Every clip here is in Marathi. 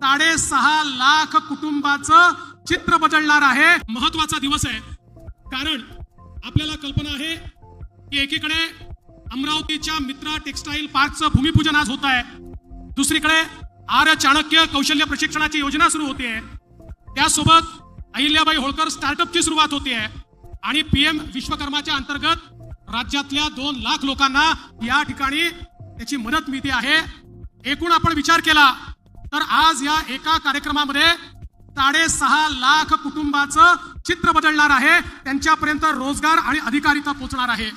साडेसहा लाख कुटुंबाचं चित्र बदलणार आहे. महत्त्वाचा दिवस आहे. कारण आपल्याला कल्पना आहे की एकीकडे अमरावतीच्या मित्रा टेक्सटाईल पार्कचं भूमिपूजन आज होत आहे. दुसरीकडे आर्य चाणक्य कौशल्य प्रशिक्षणाची योजना सुरू होते त्यासोबत अहिल्याबाई होळकर स्टार्टअपची सुरुवात होते आणि पीएम विश्वकर्माच्या अंतर्गत राज्यातल्या दोन लाख लोकांना या ठिकाणी त्याची मदत मिळते आहे. एकूण आपण विचार केला तर आज या एका कार्यक्रमामध्ये साडेसहा लाख कुटुंबाचं चित्र बदलणार आहे. त्यांच्यापर्यंत रोजगार आणि अधिकारिता पोहोचणार आहे.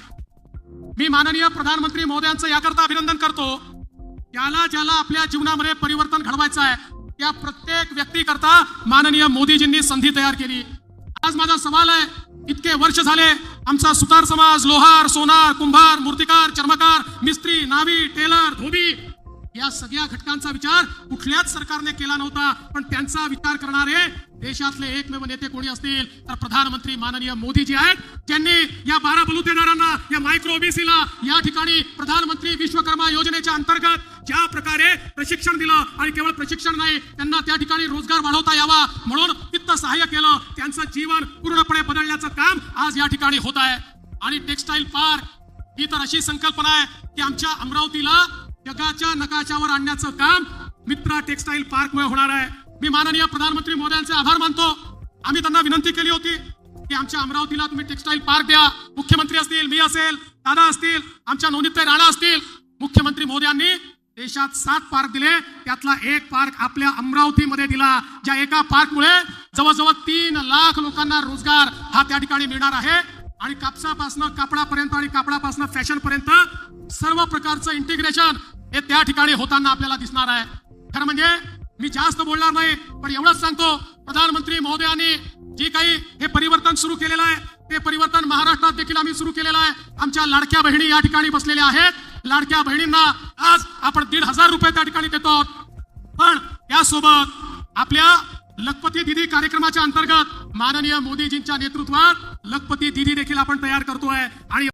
मी माननीय प्रधानमंत्री महोदयांचं याकरता अभिनंदन करतो. त्याला ज्याला आपल्या जीवनामध्ये परिवर्तन घडवायचं आहे त्या प्रत्येक व्यक्तीकरता माननीय मोदीजींनी संधी तयार केली. आज माझा सवाल आहे इतके वर्ष झाले आमचा सुतार समाज लोहार सोनार कुंभार मूर्तिकार चर्मकार मिस्त्री नावी टेलर धोबी या सगळ्या घटकांचा विचार कुठल्याच सरकारने केला नव्हता पण त्यांचा विचार करणारे देशातले एकमेव नेते कोणी असतील तर प्रधानमंत्री माननीय मोदीजी आहेत ज्यांनी या बारा बलुतेदारांना या मायक्रो ओबीसीला या ठिकाणी प्रधानमंत्री विश्वकर्मा योजनेच्या अंतर्गत ज्या प्रकारे प्रशिक्षण दिलं आणि केवळ प्रशिक्षण नाही त्यांना त्या ठिकाणी रोजगार वाढवता यावा म्हणून वित्त सहाय्य केलं त्यांचं जीवन पूर्णपणे बदलण्याचं काम आज या ठिकाणी होत आहे. आणि टेक्सटाईल पार्क ही तर अशी संकल्पना आहे की आमच्या अमरावतीला जगाच्या नकाशावर आणण्याचं काम मित्रा टेक्सटाईल पार्क मुळे होणार आहे. मी माननीय प्रधानमंत्री मोदयांचे आभार मानतो. आम्ही त्यांना विनंती केली होती की आमच्या अमरावतीला तुम्ही टेक्सटाईल पार्क द्या. मुख्यमंत्री असतील मी असेल दादा असतील आमच्या नोनिताई राणा असतील. मुख्यमंत्री मोदयांनी देशात सात पार्क दिले. त्यातला एक पार्क आपल्या अमरावतीमध्ये दिला. ज्या एका पार्कमुळे जवळजवळ तीन लाख लोकांना रोजगार हा त्या ठिकाणी मिळणार आहे. आणि कापसापासनं कापडापर्यंत आणि कापडापासनं फॅशनपर्यंत सर्व प्रकारचं इंटिग्रेशन हे त्या ठिकाणी होताना आपल्याला दिसणार आहे. खरं म्हणजे मी जास्त बोलणार नाही पण एवढंच सांगतो प्रधानमंत्री महोदयांनी जे काही हे परिवर्तन सुरू केलेलं आहे ते परिवर्तन महाराष्ट्रात देखील आम्ही सुरू केलेलं आहे. आमच्या लाडक्या बहिणी या ठिकाणी बसलेल्या आहेत. लाडक्या बहिणींना आज आपण दीड हजार रुपये त्या ठिकाणी देतो पण त्यासोबत आपल्या लखपती दिदी कार्यक्रमाच्या अंतर्गत माननीय मोदीजींच्या नेतृत्वात लखपती दिदी देखील आपण तयार करतोय. आणि